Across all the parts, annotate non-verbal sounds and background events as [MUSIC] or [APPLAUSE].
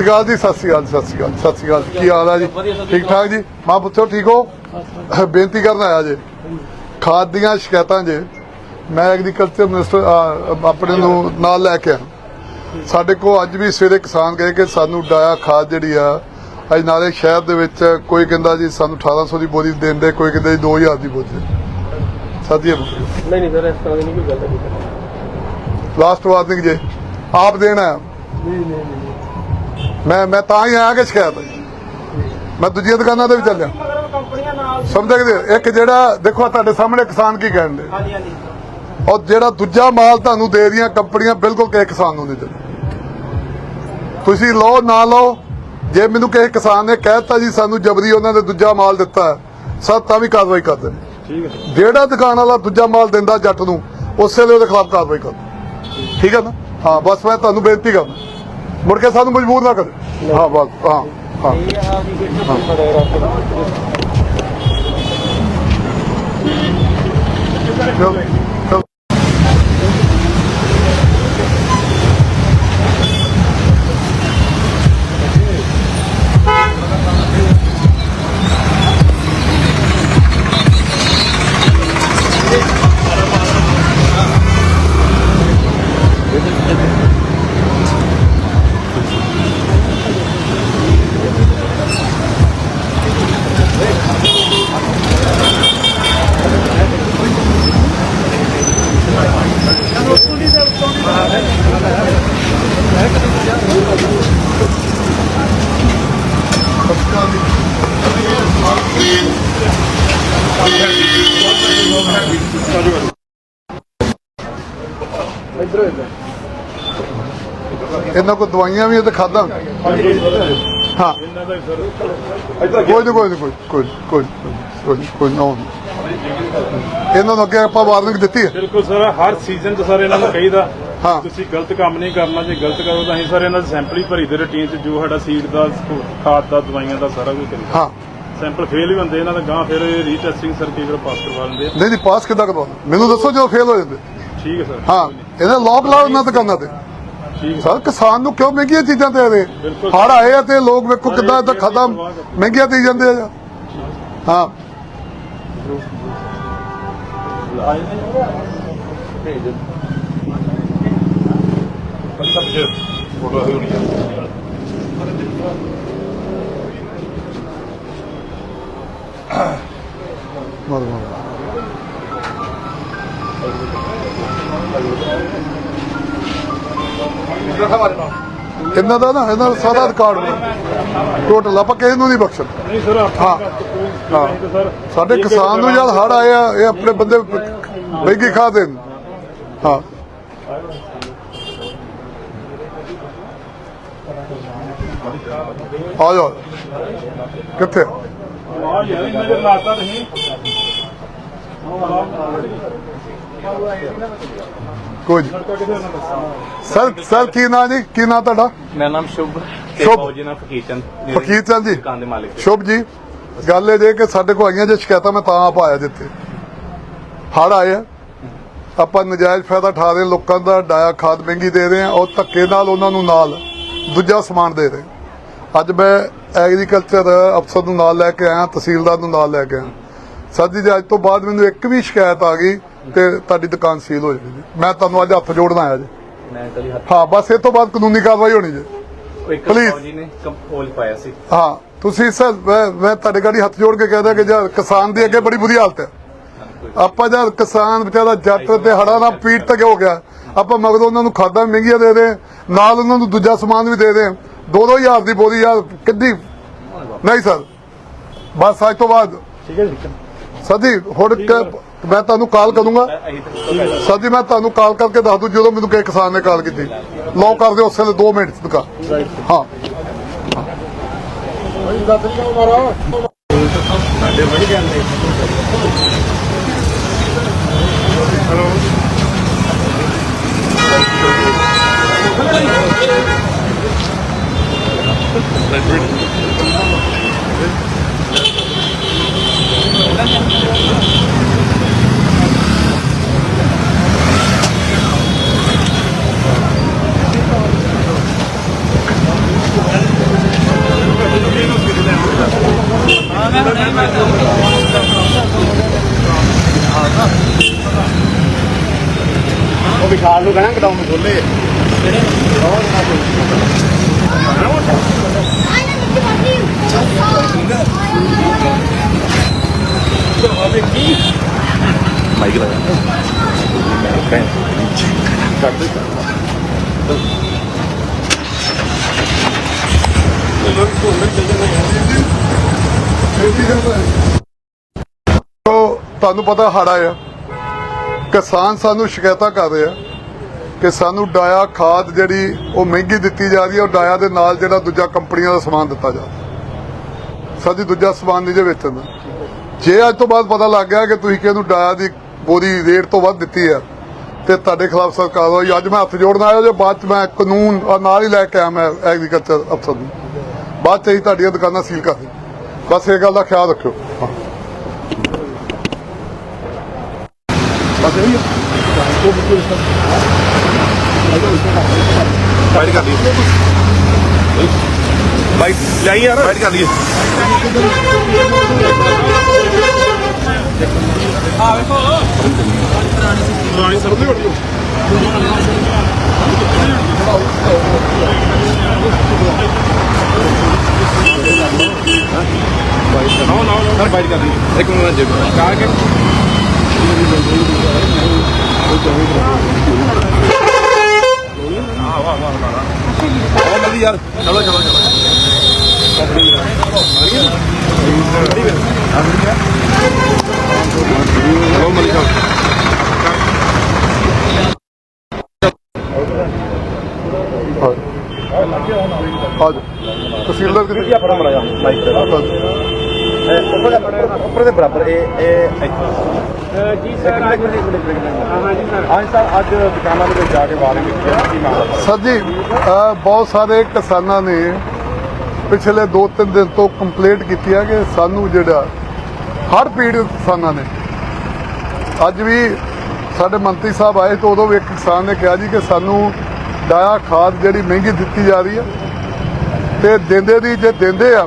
ਸ਼੍ਰੀ ਅਕਾਲ ਜੀ ਸਤਿ ਸ਼੍ਰੀ ਅਕਾਲ ਸਤਿ ਸ਼੍ਰੀ ਅਕਾਲ ਸਤਿ ਸ਼੍ਰੀ ਅਕਾਲ ਕੀ ਹਾਲ ਹੈ ਜੀ? ਠੀਕ ਠਾਕ ਜੀ? ਮਾਂ ਪੁੱਤਰ ਠੀਕ ਹੋ? ਬੇਨਤੀ ਕਰਨ ਆਇਆ ਜੇ। ਖਾਦ ਦੀਆਂ ਸ਼ਿਕਾਇਤਾਂ ਜੇ। ਮੈਂ ਐਗਰੀਕਲਚਰ ਮਿਨਿਸਟਰ ਆਪਣੇ ਨੂੰ ਨਾਲ ਲੈ ਕੇ ਸਾਡੇ ਕੋਲ ਅੱਜ ਵੀ ਸਵੇਰੇ ਕਿਸਾਨ ਗਏ ਕਿ ਸਾਨੂੰ ਡਾਇਆ ਖਾਦ ਜਿਹੜੀ ਆ ਅੱਜ ਨਾਲੇ ਸ਼ਹਿਰ ਦੇ ਵਿੱਚ ਕੋਈ ਕਹਿੰਦਾ ਜੀ ਸਾਨੂੰ 1800 ਦੀ ਬੋਰੀ ਦਿੰਦੇ ਕੋਈ ਕਹਿੰਦਾ ਜੀ 2000 ਦੀ ਬੋਰੀ ਸਾਥੀ ਨਹੀਂ ਨਹੀਂ ਸਰ ਇਸ ਤਰ੍ਹਾਂ ਦੀ ਨਹੀਂ ਕੋਈ ਗੱਲ ਲਾਸਟ ਵਾਰਨਿੰਗ ਜੇ। ਆਪ ਦੇਣਾ। ਨਹੀਂ ਨਹੀਂ। ਮੈਂ ਮੈਂ ਤਾਂ ਹੀ ਆਇਆ ਕਿ ਸ਼ਿਕਾਇਤ ਮੈਂ ਦੂਜੀਆਂ ਦੁਕਾਨਾਂ ਤੇ ਵੀ ਚੱਲਿਆ। ਸਮਝ ਗਏ ਇੱਕ ਜਿਹੜਾ ਦੇਖੋ ਤੁਹਾਡੇ ਸਾਹਮਣੇ ਕਿਸਾਨ ਕੀ ਕਹਿੰਦੇ? ਹਾਂਜੀ ਹਾਂਜੀ। ਔਰ ਜਿਹੜਾ ਦੂਜਾ ਮਾਲ ਤੁਹਾਨੂੰ ਦੇ ਰਹੀਆਂ ਕੰਪਨੀਆਂ ਬਿਲਕੁਲ ਕਿਸੇ ਕਿਸਾਨ ਨੂੰ ਨਹੀਂ ਦਿੰਦੇ। ਤੁਸੀਂ ਲਓ ਨਾ ਲਓ ਜੇ ਮੈਨੂੰ ਕਿਸੇ ਕਿਸਾਨ ਨੇ ਕਹਿਤਾ ਜੀ ਸਾਨੂੰ ਜਬਰੀ ਉਹਨਾਂ ਨੇ ਦੂਜਾ ਮਾਲ ਦਿੱਤਾ ਸਭ ਤਾਂ ਵੀ ਕਾਰਵਾਈ ਕਰਦੇ ਨੇ ਠੀਕ ਹੈ ਜਿਹੜਾ ਦੁਕਾਨ ਵਾਲਾ ਦੂਜਾ ਮਾਲ ਦਿੰਦਾ ਜੱਟ ਨੂੰ ਉਸੇ ਵੇਲੇ ਉਹਦੇ ਖਿਲਾਫ ਕਾਰਵਾਈ ਕਰੋ ਠੀਕ ਹੈ ਨਾ? ਹਾਂ ਬਸ ਮੈਂ ਤੁਹਾਨੂੰ ਬੇਨਤੀ ਕਰਦਾ। ਮੁੜ ਕੇ ਸਾਨੂੰ ਮਜਬੂਰ ਨਾ ਕਰੇ। ਹਾਂ ਬਸ ਹਾਂ ਹਾਂ। ਚਲੋ ਇਹਨਾਂ ਕੋ ਦਵਾਈਆਂ ਵੀ ਹੈ ਤੇ ਖਾਦਾਂ ਹਾਂ। ਕੋਈ ਨਹੀਂ ਕੋਈ ਨਹੀਂ ਕੋਈ ਕੋਈ ਕੋਈ ਕੋਈ ਕੋਈ ਨਾ ਇਹਨਾਂ ਨੂੰ ਅੱਗੇ ਆਪਾਂ ਵਾਰਨਿੰਗ ਦਿੱਤੀ ਹੈ। ਬਿਲਕੁਲ ਸਰ ਹਰ ਸੀਜ਼ਨ 'ਚ ਸਰ ਇਹਨਾਂ ਨੂੰ ਕਹੀਦਾ ਹਾਂ। ਤੁਸੀਂ ਗਲਤ ਕੰਮ ਨਹੀਂ ਕਰਨਾ ਜੇ ਗਲਤ ਕਰੋ ਤਾਂ ਅਸੀਂ ਸਰ ਇਹਨਾਂ ਦੇ ਸੈਂਪਲ ਹੀ ਭਰੀ ਦੇ ਰੂਟੀਨ 'ਚ ਜੋ ਸਾਡਾ ਸੀਡ ਦਾ ਖਾਦ ਦਾ ਦਵਾਈਆਂ ਦਾ ਸਾਰਾ ਕੁਝ ਕਰੀਦਾ। ਹਾਂ। ਸੈਂਪਲ ਫੇਲ ਵੀ ਹੁੰਦੇ ਇਹਨਾਂ ਦਾ ਗਾਂ ਫਿਰ ਰੀਟੈਸਟਿੰਗ ਸਰ ਕਈ ਵਾਰ ਪਾਸ ਕਰਵਾ ਆ। ਨਹੀਂ ਨਹੀਂ ਪਾਸ ਕਿੱਦਾਂ ਕਰਵਾਉਣਾ ਮੈਨੂੰ ਦੱਸੋ ਜਦੋਂ ਫੇਲ ਹੋ ਜਾਂਦੇ। ਠੀਕ ਹੈ ਸਰ ਹਾਂ। ਇਹਨਾਂ ਲੋਕ ਲਾਓ ਇਹਨਾਂ ਦੁਕਾਨਾਂ ਤੇ। ਹੈ ਸਰ ਕਿਸਾਨ ਨੂੰ ਕਿਉਂ ਮਹਿੰਗੀਆਂ ਚੀਜ਼ਾਂ ਦੇ ਰਹੇ। ਹੜ ਆਏ ਆ ਤੇ ਲੋਕ ਵੇਖੋ ਕਿੱਦਾਂ ਇਦਾਂ ਖਾਦਾਂ ਮਹਿੰਗੀਆਂ ਦੇ ਜਾਂਦੇ ਆ। ਹਾਂ। [COUGHS] ਮਾਰ ਮਾਰ ਇਹਨਾਂ ਦਾ ਨਾ ਇਹਨਾਂ ਦਾ ਸਾਰਾ ਰਿਕਾਰਡ ਟੋਟਲ ਆਪਾਂ ਕਿਸੇ ਨੂੰ ਨਹੀਂ ਬਖਸ਼ਣ। ਨਹੀਂ ਸਰ ਹਾਂ। ਹਾਂ। ਸਾਡੇ ਕਿਸਾਨ ਨੂੰ ਜਦ ਹੜ ਆਇਆ ਇਹ ਆਪਣੇ ਬੰਦੇ ਮਹਿੰਗੀ ਖਾ ਦੇਣ। ਹਾਂ। ਆ ਜਾਓ। ਕਿੱਥੇ? ਆ ਯਾਰ ਇਹਨਾਂ ਦੇ ਲਾਤਾ ਨਹੀਂ ਕੋਈ ਸਰ ਸਰ ਕੀ ਨਾਂ ਜੀ? ਕੀ ਨਾਂ ਤੁਹਾਡਾ? ਮੇਰਾ ਨਾਮ ਸ਼ੁਭ ਤੇ ਸ਼ੁਭ। ਫੌਜੀ ਨਾਲ ਫਕੀਰ ਚੰਦ ਫਕੀਰ ਚੰਦ ਜੀ। ਦੁਕਾਨ ਦੇ ਮਾਲਿਕ ਸ਼ੁਭ ਜੀ ਗੱਲ ਇਹ ਜੇ ਕਿ ਸਾਡੇ ਕੋਲ ਆਈਆਂ ਜੇ ਸ਼ਿਕਾਇਤਾਂ ਮੈਂ ਤਾਂ ਆਪ ਆਇਆ ਜਿੱਥੇ। ਹੜ ਆਏ ਆ। ਆਪਾਂ ਨਜਾਇਜ਼ ਫਾਇਦਾ ਉਠਾ ਰਹੇ ਲੋਕਾਂ ਦਾ ਡਾਇਆ ਖਾਦ ਮਹਿੰਗੀ ਦੇ ਰਹੇ ਆ ਔਰ ਧੱਕੇ ਨਾਲ ਉਹਨਾਂ ਨੂੰ ਨਾਲ ਦੂਜਾ ਸਮਾਨ ਦੇ ਰਹੇ ਅੱਜ ਮੈਂ ਐਗਰੀਕਲਚਰ ਅਫਸਰ ਨੂੰ ਨਾਲ ਲੈ ਕੇ ਆਇਆ ਤਹਿਸੀਲਦਾਰ ਨੂੰ ਨਾਲ ਲੈ ਕੇ ਆਇਆ। ਸਰ ਜੀ ਜੇ ਅੱਜ ਤੋਂ ਬਾਅਦ ਮੈਨੂੰ ਇੱਕ ਵੀ ਸ਼ਿਕਾਇਤ ਆ ਗਈ ਤੇ ਤੁਹਾਡੀ ਦੁਕਾਨ ਸੀਲ ਹੋ ਜਾਣੀ ਜੀ। ਮੈਂ ਤੁਹਾਨੂੰ ਅੱਜ ਹੱਥ ਜੋੜਨ ਆਇਆ ਜੀ। ਮੈਂ ਕਦੀ ਹੱਥ ਹਾਂ ਬਸ ਇਹ ਤੋਂ ਬਾਅਦ ਕਾਨੂੰਨੀ ਕਾਰਵਾਈ ਹੋਣੀ ਜੀ। ਇੱਕ Please. ਫੌਜੀ ਨੇ ਕੰਪੋਲ ਪਾਇਆ ਸੀ। ਹਾਂ ਤੁਸੀਂ ਸਰ ਮੈਂ ਮੈਂ ਤੁਹਾਡੇ ਗਾੜੀ ਹੱਥ ਜੋੜ ਕੇ ਕਹਿਦਾ ਕਿ ਜਦ ਕਿਸਾਨ ਦੀ ਅੱਗੇ ਬੜੀ ਬੁਰੀ ਹਾਲਤ ਹੈ। ਆਪਾਂ ਜਦ ਕਿਸਾਨ ਵਿਚਾਰਾ ਜੱਟ ਤੇ ਹੜਾ ਨਾਲ ਪੀੜ ਤੱਕ ਹੋ ਗਿਆ। ਆਪਾਂ ਮਗਰੋਂ ਉਹਨਾਂ ਨੂੰ ਖਾਦਾਂ ਮਹਿੰਗੀਆਂ ਦੇ ਦੇ ਨਾਲ ਉਹਨਾਂ ਨੂੰ ਦੂਜਾ ਸਮਾਨ ਵੀ ਦੇ ਦੇ ਦੋ ਦੋ ਹਜ਼ਾਰ ਦੀ ਬੋਰੀ ਯਾਰ ਕਿੱਡੀ ਨਹੀਂ ਸਰ। ਬਸ ਅੱਜ ਤੋਂ ਬਾਅਦ। ਠੀਕ ਹੈ ਜੀ। ਜੀ ਹੁਣ ਕ- ਮੈਂ ਤੁਹਾਨੂੰ ਕਾਲ ਕਰੂੰਗਾ। ਸਰ ਮੈਂ ਤੁਹਾਨੂੰ ਕਾਲ ਕਰਕੇ ਦੱਸ ਦੂ ਜਦੋਂ ਮੈਨੂੰ ਕਿਸੇ ਕਿਸਾਨ ਨੇ ਕਾਲ ਕੀਤੀ। ਲਓ ਕਰ ਦਿਓ ਉਸੇ ਵੇਲੇ 2 ਮਿੰਟ ਤੱਕ ਹਾਂ। ਸਾਡੇ ਵੜ ਜਾਂਦੇ ਹਲੋ Let's read it. ਹਾਂ ਆਲੂ ਕਹਾਂ ਕਟਾਉਂ ਖੋਲੇ ਤੋ ਤੁਹਾਨੂੰ ਪਤਾ ਹੜਾ ਆ ਕਿਸਾਨ ਸਾਨੂੰ ਸ਼ਿਕਾਇਤਾਂ ਕਰ ਰਹੇ ਆ। ਕਿ ਸਾਨੂੰ ਡਾਇਆ ਖਾਦ ਜਿਹੜੀ ਉਹ ਮਹਿੰਗੀ ਦਿੱਤੀ ਜਾ ਰਹੀ ਹੈ, ਉਹ ਡਾਇਆ ਦੇ ਨਾਲ ਜਿਹੜਾ ਦੂਜਾ ਕੰਪਨੀਆਂ ਦਾ ਸਮਾਨ ਦਿੱਤਾ ਜਾ ਸਾਡੀ ਦੂਜਾ ਸਮਾਨ ਨਹੀਂ ਜੇ ਵੇਚਣ ਦਾ। ਜੇ ਅੱਜ ਤੋਂ ਬਾਅਦ ਪਤਾ ਲੱਗ ਗਿਆ ਕਿ ਤੁਸੀਂ ਕਿਹਨੂੰ ਡਾਇਆ ਦੀ ਬੋਰੀ ਰੇਟ ਤੋਂ ਵੱਧ ਦਿੱਤੀ ਹੈ, ਤੇ ਤੁਹਾਡੇ ਖਿਲਾਫ ਸਰਕਾਰ ਹੋਈ। ਅੱਜ ਮੈਂ ਹੱਥ ਜੋੜਨ ਆਇਆ ਜੇ ਬਾਅਦ ਚ ਮੈਂ ਕਾਨੂੰਨ ਨਾਲ ਹੀ ਲੈ ਕੇ ਆਇਆ ਮੈਂ ਐਗਰੀਕਲਚਰ ਅਫਸਰ ਨੂੰ। ਬਾਅਦ ਚ ਹੀ ਤੁਹਾਡੀਆਂ ਦੁਕਾਨਾਂ ਸੀਲ ਕਰ ਬਸ ਇਹ ਗੱਲ ਦਾ ਖਿਆਲ ਰੱਖਿਓ। ਹਾਂ ਬਾਈਟ ਕਰ ਲਈ ਬਾਈਟ ਲਈ ਯਾਰ ਬਾਈਟ ਕਰ ਲਈ ਪੁਰਾਣੀ ਸਰ ਦੀ ਬੜੀ ਸਰ ਬਾਈਟ ਕਰ ਲਈ ਇੱਕ ਮਿੰਟ ਜੇ। ਕਾ ਕੇ ਆਹ ਮੱਲੀ ਯਾਰ ਚਲੋ ਚਲੋ ਚਲੋ ਚਲੋ ਮੱਲੀ ਸਾਹਿਬ ਆ ਜਾ ਤਹਿਸੀਲਦਾਰ ਕਿਤੇ ਆਪਣਾ ਮੜਾ ਜਾ ਮਾਈਕ ਤੇ ਉੱਪਰ ਦੇ ਬਰਾਬਰ ਇਹ ਇਹ ਜੀ ਸਰ ਅੱਜ ਹਾਂ ਜੀ ਸਰ। ਅੱਜ ਸਰ ਅੱਜ ਦੁਕਾਨਾਂ ਦੇ ਵਿੱਚ ਜਾ ਕੇ ਵਾਰ ਕੀ ਮਾਮਲਾ ਸਰ ਜੀ ਬਹੁਤ ਸਾਰੇ ਕਿਸਾਨਾਂ ਨੇ ਪਿਛਲੇ 2-3 ਦਿਨ ਤੋਂ ਕੰਪਲੇਂਟ ਕੀਤੀ ਹੈ ਕਿ ਸਾਨੂੰ ਜਿਹੜਾ ਹੜ ਪੀੜਤ ਕਿਸਾਨਾਂ ਨੇ। ਅੱਜ ਵੀ ਸਾਡੇ ਮੰਤਰੀ ਸਾਹਿਬ ਆਏ ਤਾਂ ਉਦੋਂ ਵੀ ਇੱਕ ਕਿਸਾਨ ਨੇ ਕਿਹਾ ਜੀ ਕਿ ਸਾਨੂੰ ਡਾਇਆ ਖਾਦ ਜਿਹੜੀ ਮਹਿੰਗੀ ਦਿੱਤੀ ਜਾ ਰਹੀ ਹੈ ਤੇ ਦਿੰਦੇ ਦੀ ਜੇ ਦਿੰਦੇ ਆ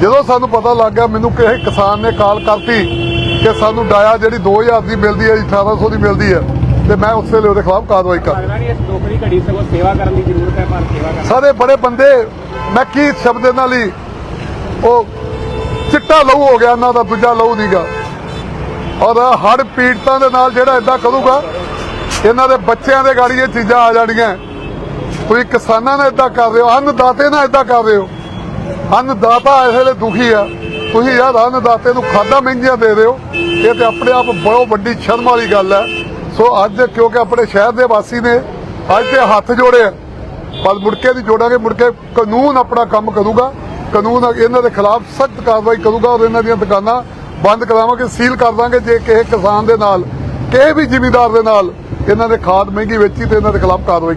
ਜਦੋਂ ਸਾਨੂੰ ਪਤਾ ਲੱਗ ਗਿਆ ਮੈਨੂੰ ਕਿਸੇ ਕਿਸਾਨ ਨੇ ਕਾਲ ਕਰਤੀ ਕਿ ਸਾਨੂੰ ਡਾਇਆ ਜਿਹੜੀ 2000 ਦੀ ਮਿਲਦੀ ਹੈ 1800 ਦੀ ਮਿਲਦੀ ਹੈ ਤੇ ਮੈਂ ਉਸੇ ਵੇਲੇ ਉਹਦੇ ਖਿਲਾਫ ਕਾਰਵਾਈ ਕਰ ਹੈ ਸਾਰੇ ਬੜੇ ਬੰਦੇ ਮੈਂ ਕੀ ਸ਼ਬਦ ਇਹਨਾਂ ਲਈ ਉਹ ਚਿੱਟਾ ਲਹੂ ਹੋ ਗਿਆ ਇਹਨਾਂ ਦਾ ਦੂਜਾ ਲਹੂ ਨਹੀਂਗਾ ਔਰ ਹੜ ਪੀੜਤਾਂ ਦੇ ਨਾਲ ਜਿਹੜਾ ਇਦਾਂ ਕਰੂਗਾ ਇਹਨਾਂ ਦੇ ਬੱਚਿਆਂ ਦੇ ਗਾੜੀ ਇਹ ਚੀਜ਼ਾਂ ਆ ਜਾਣੀਆਂ। ਤੁਸੀਂ ਕਿਸਾਨਾਂ ਨਾਲ ਇਦਾਂ ਕਰ ਰਹੇ ਹੋ ਅੰਨਦਾਤੇ ਨਾਲ ਇਦਾਂ ਕਰ ਰਹੇ ਹੋ। ਅੰਨਦਾਤਾ ਇਸ ਵੇਲੇ ਦੁਖੀ ਆ ਤੁਸੀਂ ਯਾਰ ਅੰਨਦਾਤੇ ਨੂੰ ਖਾਦਾਂ ਮਹਿੰਗੀਆਂ ਦੇ ਰਹੇ ਇਹ ਤੇ ਆਪਣੇ ਆਪ ਬਹੁਤ ਵੱਡੀ ਸ਼ਰਮ ਵਾਲੀ ਗੱਲ ਹੈ ਸੋ ਅੱਜ ਕਿਉਂਕਿ ਆਪਣੇ ਸ਼ਹਿਰ ਦੇ ਵਾਸੀ ਨੇ ਅੱਜ ਤੇ ਹੱਥ ਜੋੜੇ ਪਰ ਮੁੜ ਕੇ ਨਹੀਂ ਜੋੜਾਂਗੇ ਮੁੜ ਕੇ ਕਾਨੂੰਨ ਆਪਣਾ ਕੰਮ ਕਰੂਗਾ ਕਾਨੂੰਨ ਇਹਨਾਂ ਦੇ ਖਿਲਾਫ ਸਖਤ ਕਾਰਵਾਈ ਕਰੂਗਾ ਔਰ ਇਹਨਾਂ ਦੀਆਂ ਦੁਕਾਨਾਂ ਬੰਦ ਕਰਾਵਾਂਗੇ ਸੀਲ ਕਰ ਦਾਂਗੇ ਜੇ ਕਿਸੇ ਕਿਸਾਨ ਦੇ ਨਾਲ ਕਿਸੇ ਵੀ ਜ਼ਿਮੀਂਦਾਰ ਦੇ ਨਾਲ ਇਹਨਾਂ ਦੇ ਖਾਦ ਮਹਿੰਗੀ ਵੇਚੀ ਤੇ ਇਹਨਾਂ ਦੇ ਖਿਲਾਫ ਕਾਰਵਾਈ